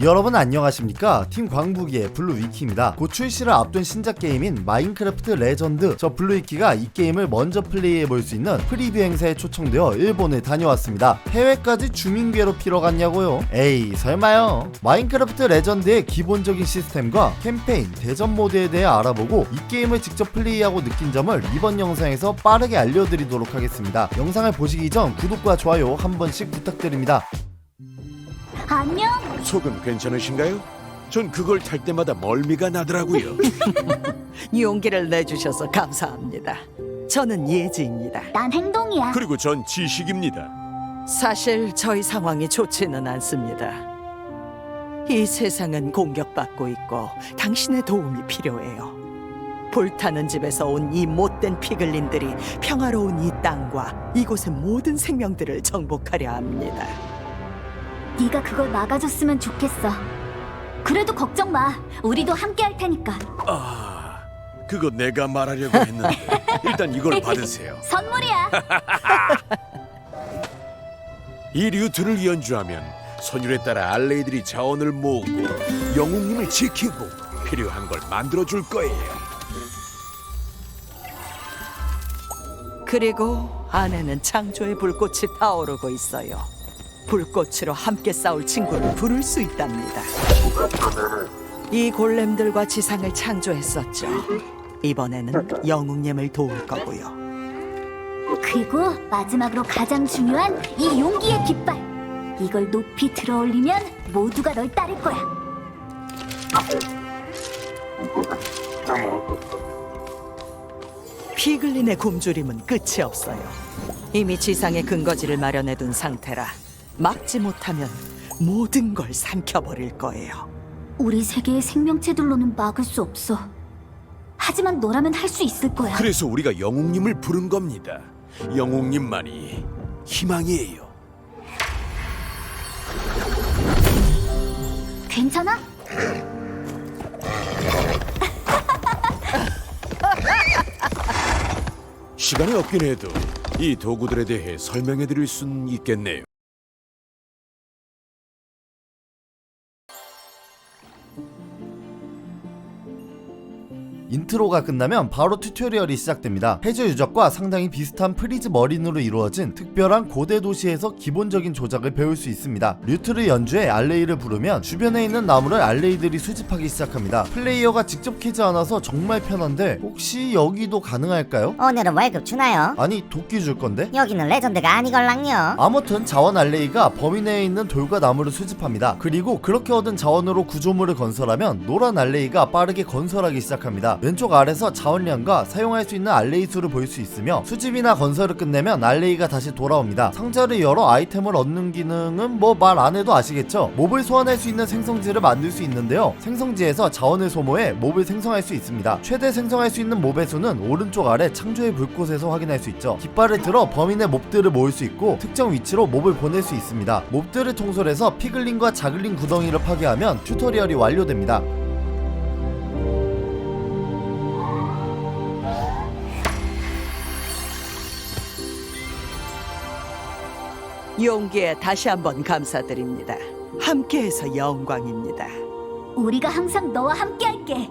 여러분 안녕하십니까? 팀 광부기의 블루위키입니다. 곧 출시를 앞둔 신작 게임인 마인크래프트 레전드. 저 블루위키가 이 게임을 먼저 플레이해볼 수 있는 프리뷰 행사에 초청되어 일본을 다녀왔습니다. 해외까지 주민 괴롭히러 갔냐고요? 에이 설마요. 마인크래프트 레전드의 기본적인 시스템과 캠페인 대전 모드에 대해 알아보고 이 게임을 직접 플레이하고 느낀 점을 이번 영상에서 빠르게 알려드리도록 하겠습니다. 영상을 보시기 전 구독과 좋아요 한 번씩 부탁드립니다. 안녕. 속은 괜찮으신가요? 전 그걸 탈 때마다 멀미가 나더라고요. 용기를 내주셔서 감사합니다. 저는 예지입니다. 난 행동이야. 그리고 전 지식입니다. 사실 저희 상황이 좋지는 않습니다. 이 세상은 공격받고 있고 당신의 도움이 필요해요. 불타는 집에서 온 이 못된 피글린들이 평화로운 이 땅과 이곳의 모든 생명들을 정복하려 합니다. 네가 그걸 막아줬으면 좋겠어. 그래도 걱정 마. 우리도 함께 할 테니까. 아, 그거 내가 말하려고 했는데 일단 이걸 받으세요. 선물이야. 이 류트를 연주하면 선율에 따라 알레이들이 자원을 모으고 영웅님을 지키고 필요한 걸 만들어 줄 거예요. 그리고 안에는 창조의 불꽃이 타오르고 있어요. 불꽃으로 함께 싸울 친구를 부를 수 있답니다. 이 골렘들과 지상을 창조했었죠. 이번에는 영웅님을 도울 거고요. 그리고 마지막으로 가장 중요한 이 용기의 깃발. 이걸 높이 들어 올리면 모두가 널 따를 거야. 피글린의 굶주림은 끝이 없어요. 이미 지상의 근거지를 마련해둔 상태라 막지 못하면 모든 걸 삼켜버릴 거예요. 우리 세계의 생명체들로는 막을 수 없어. 하지만 너라면 할 수 있을 거야. 그래서 우리가 영웅님을 부른 겁니다. 영웅님만이 희망이에요. 괜찮아? 시간이 없긴 해도 이 도구들에 대해 설명해 드릴 순 있겠네요. 인트로가 끝나면 바로 튜토리얼이 시작됩니다. 해저 유적과 상당히 비슷한 프리즈 머린으로 이루어진 특별한 고대 도시에서 기본적인 조작을 배울 수 있습니다. 류트를 연주해 알레이를 부르면 주변에 있는 나무를 알레이들이 수집하기 시작합니다. 플레이어가 직접 캐지 않아서 정말 편한데 혹시 여기도 가능할까요? 오늘은 월급 주나요? 아니 도끼 줄 건데? 여기는 레전드가 아니걸랑요. 아무튼 자원 알레이가 범위 내에 있는 돌과 나무를 수집합니다. 그리고 그렇게 얻은 자원으로 구조물을 건설하면 노란 알레이가 빠르게 건설하기 시작합니다. 왼쪽 아래서 자원량과 사용할 수 있는 알레이 수를 볼 수 있으며 수집이나 건설을 끝내면 알레이가 다시 돌아옵니다. 상자를 열어 아이템을 얻는 기능은 뭐 말 안 해도 아시겠죠? 몹을 소환할 수 있는 생성지를 만들 수 있는데요. 생성지에서 자원을 소모해 몹을 생성할 수 있습니다. 최대 생성할 수 있는 몹의 수는 오른쪽 아래 창조의 불꽃에서 확인할 수 있죠. 깃발을 들어 내 몹들을 모을 수 있고 특정 위치로 몹을 보낼 수 있습니다. 몹들을 통솔해서 피글린과 자글린 구덩이를 파괴하면 튜토리얼이 완료됩니다. 용기에 다시 한번 감사드립니다. 함께해서 영광입니다. 우리가 항상 너와 함께 할게.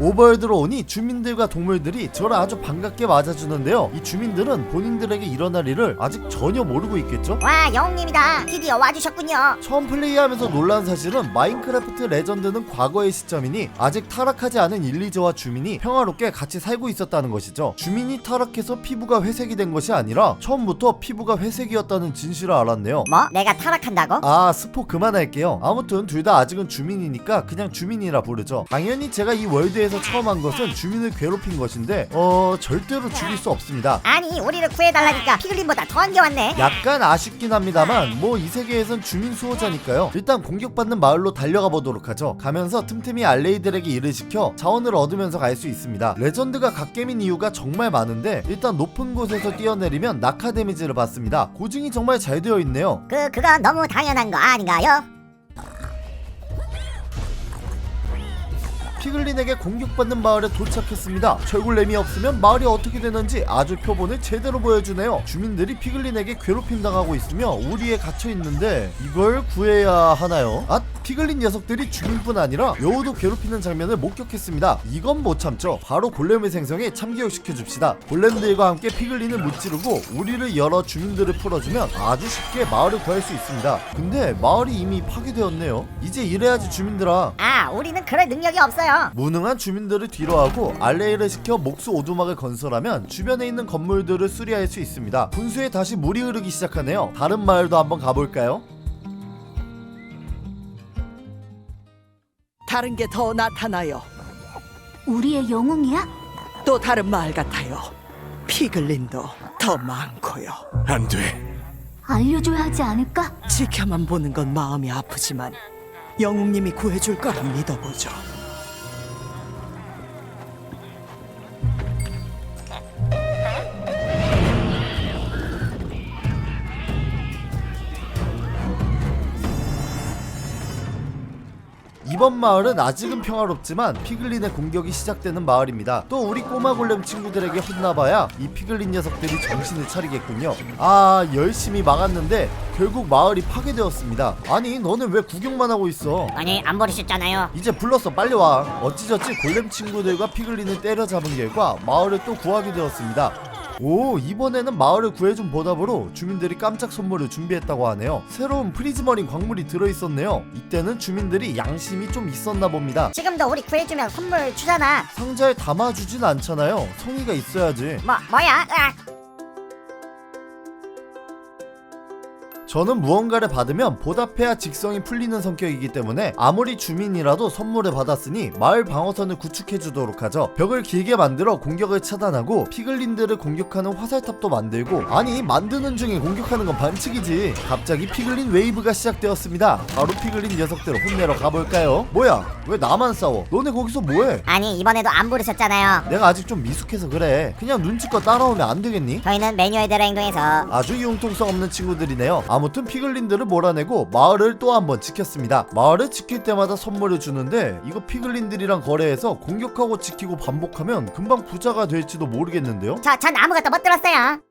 오버월드로 오니 주민들과 동물들이 저를 아주 반갑게 맞아주는데요. 이 주민들은 본인들에게 일어날 일을 아직 전혀 모르고 있겠죠? 와 영웅님이다. 드디어 와주셨군요. 처음 플레이하면서 놀란 사실은 마인크래프트 레전드는 과거의 시점이니 아직 타락하지 않은 일리저와 주민이 평화롭게 같이 살고 있었다는 것이죠. 주민이 타락해서 피부가 회색이 된 것이 아니라 처음부터 피부가 회색이었다는 진실을 알았네요. 뭐? 내가 타락한다고? 아 스포 그만할게요 아무튼 둘 다 아직은 주민이니까 그냥 주민이라 부르죠 당연히 제가 이 월드에서 처음 한 것은 주민을 괴롭힌 것인데 어 절대로 죽일 수 없습니다. 아니 우리를 구해달라니까 피글린보다 더한 게 왔네. 약간 아쉽긴 합니다만 뭐 이 세계에선 주민 수호자니까요. 일단 공격받는 마을로 달려가 보도록 하죠. 가면서 틈틈이 알레이들에게 일을 시켜 자원을 얻으면서 갈 수 있습니다. 레전드가 갓겜인 이유가 정말 많은데 일단 높은 곳에서 뛰어내리면 낙하 데미지를 받습니다. 고증이 정말 잘 되어 있네요. 그 그거 너무 당연한 거 아닌가요? 피글린에게 공격받는 마을에 도착했습니다. 철골렘이 없으면 마을이 어떻게 되는지 아주 표본을 제대로 보여주네요. 주민들이 피글린에게 괴롭힘 당하고 있으며 우리에 갇혀 있는데 이걸 구해야 하나요? 아, 피글린 녀석들이 주민뿐 아니라 여우도 괴롭히는 장면을 목격했습니다. 이건 못 참죠. 바로 골렘의 생성에 참교육시켜 줍시다. 골렘들과 함께 피글린을 무찌르고 우리를 열어 주민들을 풀어주면 아주 쉽게 마을을 구할 수 있습니다. 근데 마을이 이미 파괴되었네요. 이제 이래야지 주민들아. 아 우리는 그럴 능력이 없어요 무능한 주민들을 뒤로하고 알레이를 시켜 목수 오두막을 건설하면 주변에 있는 건물들을 수리할 수 있습니다. 분수에 다시 물이 흐르기 시작하네요. 다른 마을도 한번 가볼까요? 다른 게 더 나타나요. 우리의 영웅이야? 또 다른 마을 같아요. 피글린도 더 많고요. 안 돼. 알려줘야 하지 않을까? 지켜만 보는 건 마음이 아프지만 영웅님이 구해줄 거라 믿어보죠. 이번 마을은 아직은 평화롭지만 피글린의 공격이 시작되는 마을입니다. 또 우리 꼬마 골렘 친구들에게 혼나봐야 이 피글린 녀석들이 정신을 차리겠군요. 아 열심히 막았는데 결국 마을이 파괴되었습니다. 아니 너는 왜 구경만 하고 있어? 아니 안 버리셨잖아요 이제 불렀어 빨리 와 어찌저찌 골렘 친구들과 피글린을 때려잡은 결과 마을을 또 구하게 되었습니다 오 이번에는 마을을 구해준 보답으로 주민들이 깜짝 선물을 준비했다고 하네요. 새로운 프리즈머린 광물이 들어있었네요. 이때는 주민들이 양심이 좀 있었나 봅니다. 지금도 우리 구해주면 선물 주잖아. 상자에 담아주진 않잖아요. 성의가 있어야지. 뭐 뭐야? 으악. 저는 무언가를 받으면 보답해야 직성이 풀리는 성격이기 때문에 아무리 주민이라도 선물을 받았으니 마을 방어선을 구축해 주도록 하죠. 벽을 길게 만들어 공격을 차단하고 피글린들을 공격하는 화살탑도 만들고 아니 만드는 중에 공격하는 건 반칙이지. 갑자기 피글린 웨이브가 시작되었습니다. 바로 피글린 녀석들을 혼내러 가볼까요? 뭐야? 왜 나만 싸워? 너네 거기서 뭐해? 아니 이번에도 안 부르셨잖아요 내가 아직 좀 미숙해서 그래. 그냥 눈치껏 따라오면 안 되겠니? 저희는 매뉴얼대로 행동해서 아주 융통성 없는 친구들이네요. 아무튼 피글린들을 몰아내고 마을을 또 한 번 지켰습니다. 마을을 지킬 때마다 선물을 주는데 이거 피글린들이랑 거래해서 공격하고 지키고 반복하면 금방 부자가 될지도 모르겠는데요. 저 전 아무것도 못 들었어요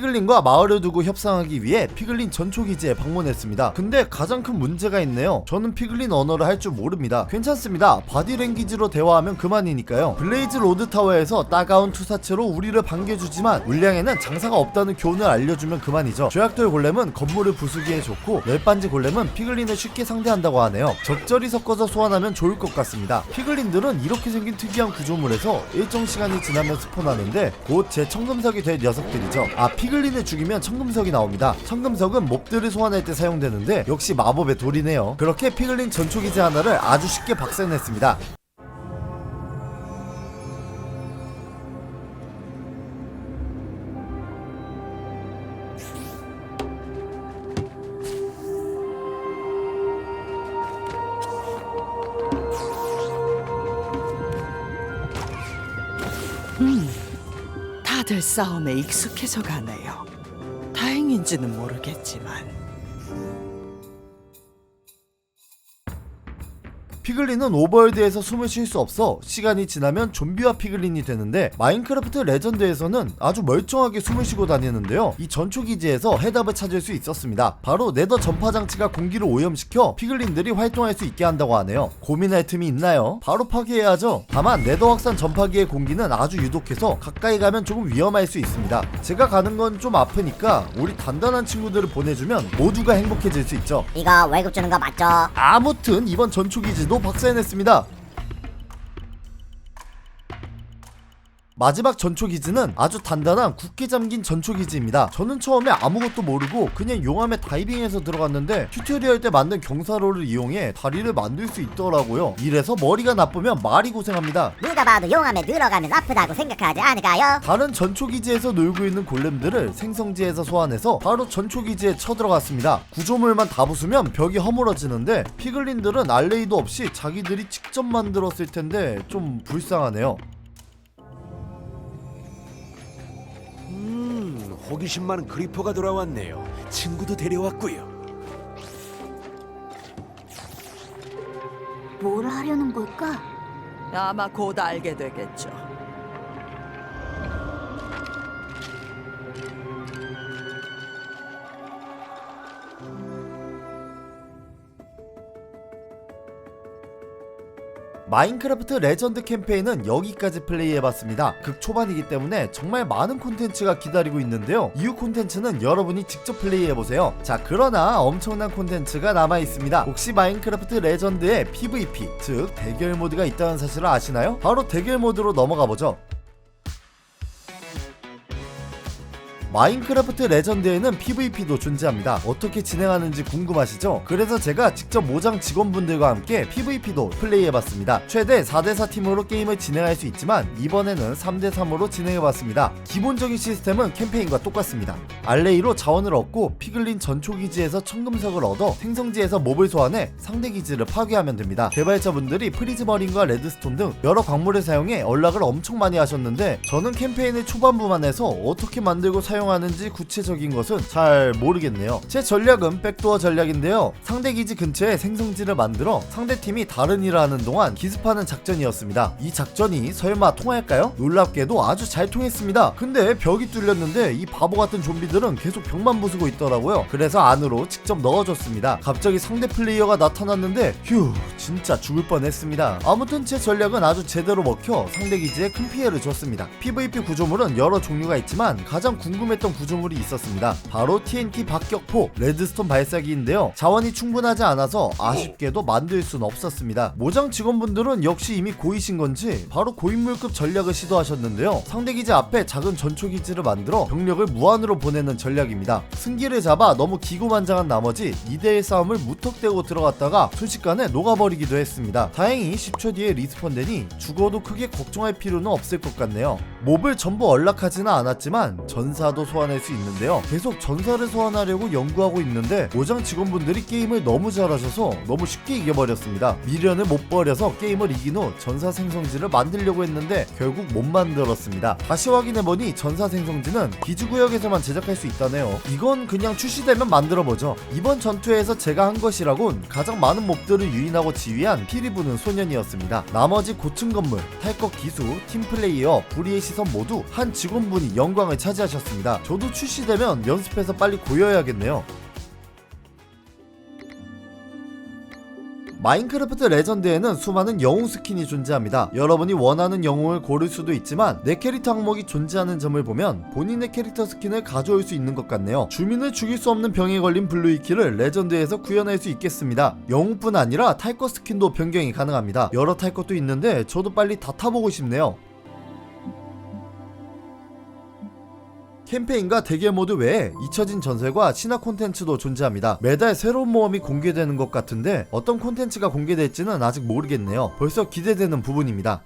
피글린과 마을을 두고 협상하기 위해 피글린 전초 기지에 방문했습니다. 근데 가장 큰 문제가 있네요. 저는 피글린 언어를 할 줄 모릅니다. 괜찮습니다. 바디랭귀지로 대화하면 그만이니까요. 블레이즈 로드 타워에서 따가운 투사체로 우리를 반겨주지만 울량에는 장사가 없다는 교훈을 알려주면 그만이죠. 조약돌 골렘은 건물을 부수기에 좋고 열반지 골렘은 피글린을 쉽게 상대한다고 하네요. 적절히 섞어서 소환하면 좋을 것 같습니다. 피글린들은 이렇게 생긴 특이한 구조물에서 일정 시간이 지나면 스폰하는데 곧 제 청금석이 될 녀석들이죠. 아 피 글린을 죽이면 청금석이 나옵니다. 청금석은 몹들을 소환할 때 사용되는데 역시 마법의 돌이네요. 그렇게 피글린 전초기지 하나를 아주 쉽게 박살냈습니다. 싸움에 익숙해져 가네요. 다행인지는 모르겠지만 피글린은 오버월드에서 숨을 쉴 수 없어 시간이 지나면 좀비와 피글린이 되는데 마인크래프트 레전드에서는 아주 멀쩡하게 숨을 쉬고 다니는데요. 이 전초기지에서 해답을 찾을 수 있었습니다. 바로 네더 전파 장치가 공기를 오염시켜 피글린들이 활동할 수 있게 한다고 하네요. 고민할 틈이 있나요? 바로 파괴해야죠. 다만 네더 확산 전파기의 공기는 아주 유독해서 가까이 가면 조금 위험할 수 있습니다. 제가 가는 건 좀 아프니까 우리 단단한 친구들을 보내주면 모두가 행복해질 수 있죠. 이거 월급 주는 거 맞죠? 아무튼 이번 전초기지도 박살냈습니다. 마지막 전초기지는 아주 단단한 굳게 잠긴 전초기지입니다. 저는 처음에 아무것도 모르고 그냥 용암에 다이빙해서 들어갔는데 튜토리얼 때 만든 경사로를 이용해 다리를 만들 수 있더라고요. 이래서 머리가 나쁘면 말이 고생합니다. 누가 봐도 용암에 들어가면 아프다고 생각하지 않을까요? 다른 전초기지에서 놀고 있는 골렘들을 생성지에서 소환해서 바로 전초기지에 쳐들어갔습니다. 구조물만 다 부수면 벽이 허물어지는데 피글린들은 알레이도 없이 자기들이 직접 만들었을 텐데 좀 불쌍하네요. 호기심 많은 그리퍼가 돌아왔네요. 친구도 데려왔고요. 뭘 하려는 걸까? 아마 곧 알게 되겠죠. 마인크래프트 레전드 캠페인은 여기까지 플레이해봤습니다. 극 초반이기 때문에 정말 많은 콘텐츠가 기다리고 있는데요. 이후 콘텐츠는 여러분이 직접 플레이해보세요. 자, 그러나 엄청난 콘텐츠가 남아있습니다. 혹시 마인크래프트 레전드에 PVP, 즉 대결 모드가 있다는 사실을 아시나요? 바로 대결 모드로 넘어가보죠. 마인크래프트 레전드에는 PVP도 존재합니다. 어떻게 진행하는지 궁금하시죠? 그래서 제가 직접 모장 직원분들과 함께 PVP도 플레이해봤습니다. 최대 4대4 팀으로 게임을 진행할 수 있지만 이번에는 3대3으로 진행해봤습니다. 기본적인 시스템은 캠페인과 똑같습니다. 알레이로 자원을 얻고 피글린 전초기지에서 청금석을 얻어 생성지에서 몹을 소환해 상대 기지를 파괴하면 됩니다. 개발자분들이 프리즈머린과 레드스톤 등 여러 광물을 사용해 연락을 엄청 많이 하셨는데 저는 캠페인의 초반부만 해서 어떻게 만들고 사용 하는지 구체적인 것은 잘 모르겠네요. 제 전략은 백도어 전략인데요. 상대 기지 근처에 생성지를 만들어 상대 팀이 다른 일을 하는 동안 기습하는 작전이었습니다. 이 작전이 설마 통할까요? 놀랍게도 아주 잘 통했습니다. 근데 벽이 뚫렸는데 이 바보 같은 좀비들은 계속 벽만 부수고 있더라고요. 그래서 안으로 직접 넣어줬습니다. 갑자기 상대 플레이어가 나타났는데 휴 진짜 죽을 뻔했습니다. 아무튼 제 전략은 아주 제대로 먹혀 상대 기지에 큰 피해를 줬습니다. PVP 구조물은 여러 종류가 있지만 가장 궁금 했던 구조물이 있었습니다. 바로 TNT 박격포 레드스톤 발사기인데요. 자원이 충분하지 않아서 아쉽게도 만들 순 없었습니다. 모장 직원분들은 역시 이미 고이신 건지 바로 고인물급 전략을 시도하셨는데요. 상대 기지 앞에 작은 전초 기지를 만들어 병력을 무한으로 보내는 전략입니다. 승기를 잡아 너무 기고만장한 나머지 2대1 싸움을 무턱대고 들어갔다가 순식간에 녹아버리기도 했습니다. 다행히 10초 뒤에 리스폰되니 죽어도 크게 걱정할 필요는 없을 것 같네요. 몹을 전부 언락하지는 않았지만 전사도 소환할 수 있는데요. 계속 전사를 소환하려고 연구하고 있는데 모장 직원분들이 게임을 너무 잘하셔서 너무 쉽게 이겨버렸습니다. 미련을 못 버려서 게임을 이긴 후 전사 생성지를 만들려고 했는데 결국 못 만들었습니다. 다시 확인해보니 전사 생성지는 기지구역에서만 제작할 수 있다네요. 이건 그냥 출시되면 만들어보죠. 이번 전투에서 제가 한 것이라곤 가장 많은 몹들을 유인하고 지휘한 피리 부는 소년이었습니다. 나머지 고층 건물, 탈것 기수, 팀플레이어, 불의의 시선 모두 한 직원분이 영광을 차지하셨습니다. 저도 출시되면 연습해서 빨리 고여야겠네요. 마인크래프트 레전드에는 수많은 영웅 스킨이 존재합니다. 여러분이 원하는 영웅을 고를 수도 있지만 내 캐릭터 항목이 존재하는 점을 보면 본인의 캐릭터 스킨을 가져올 수 있는 것 같네요. 주민을 죽일 수 없는 병에 걸린 블루이키를 레전드에서 구현할 수 있겠습니다. 영웅뿐 아니라 탈 것 스킨도 변경이 가능합니다. 여러 탈 것도 있는데 저도 빨리 다 타보고 싶네요. 캠페인과 대결 모드 외에 잊혀진 전설과 신화 콘텐츠도 존재합니다. 매달 새로운 모험이 공개되는 것 같은데 어떤 콘텐츠가 공개될지는 아직 모르겠네요. 벌써 기대되는 부분입니다.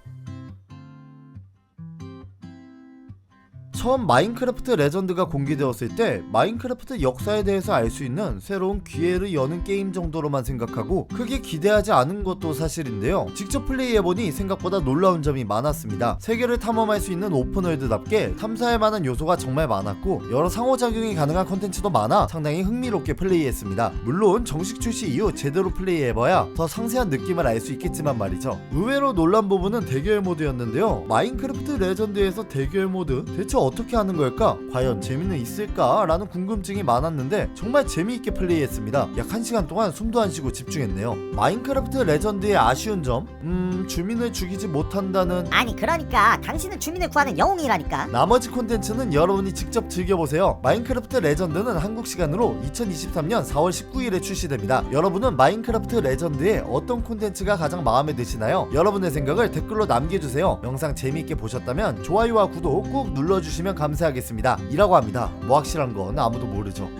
처음 마인크래프트 레전드가 공개되었을 때 마인크래프트 역사에 대해서 알 수 있는 새로운 기회를 여는 게임 정도로만 생각하고 크게 기대하지 않은 것도 사실인데요. 직접 플레이해보니 생각보다 놀라운 점이 많았습니다. 세계를 탐험할 수 있는 오픈월드답게 탐사할 만한 요소가 정말 많았고 여러 상호작용이 가능한 컨텐츠도 많아 상당히 흥미롭게 플레이했습니다. 물론 정식 출시 이후 제대로 플레이해봐야 더 상세한 느낌을 알 수 있겠지만 말이죠. 의외로 놀란 부분은 대결 모드였는데요. 마인크래프트 레전드에서 대결 모드 대체 어떻게 하는 걸까? 과연 재미는 있을까? 라는 궁금증이 많았는데 정말 재미있게 플레이했습니다. 약 1시간 동안 숨도 안 쉬고 집중했네요. 마인크래프트 레전드의 아쉬운 점? 음, 주민을 죽이지 못한다는 아니 그러니까 당신은 주민을 구하는 영웅이라니까. 나머지 콘텐츠는 여러분이 직접 즐겨보세요. 마인크래프트 레전드는 한국 시간으로 2023년 4월 19일에 출시됩니다. 여러분은 마인크래프트 레전드의 어떤 콘텐츠가 가장 마음에 드시나요? 여러분의 생각을 댓글로 남겨주세요. 영상 재미있게 보셨다면 좋아요와 구독 꼭 눌러 주시면 감사하겠습니다. 이라고 합니다. 뭐 확실한 건 아무도 모르죠.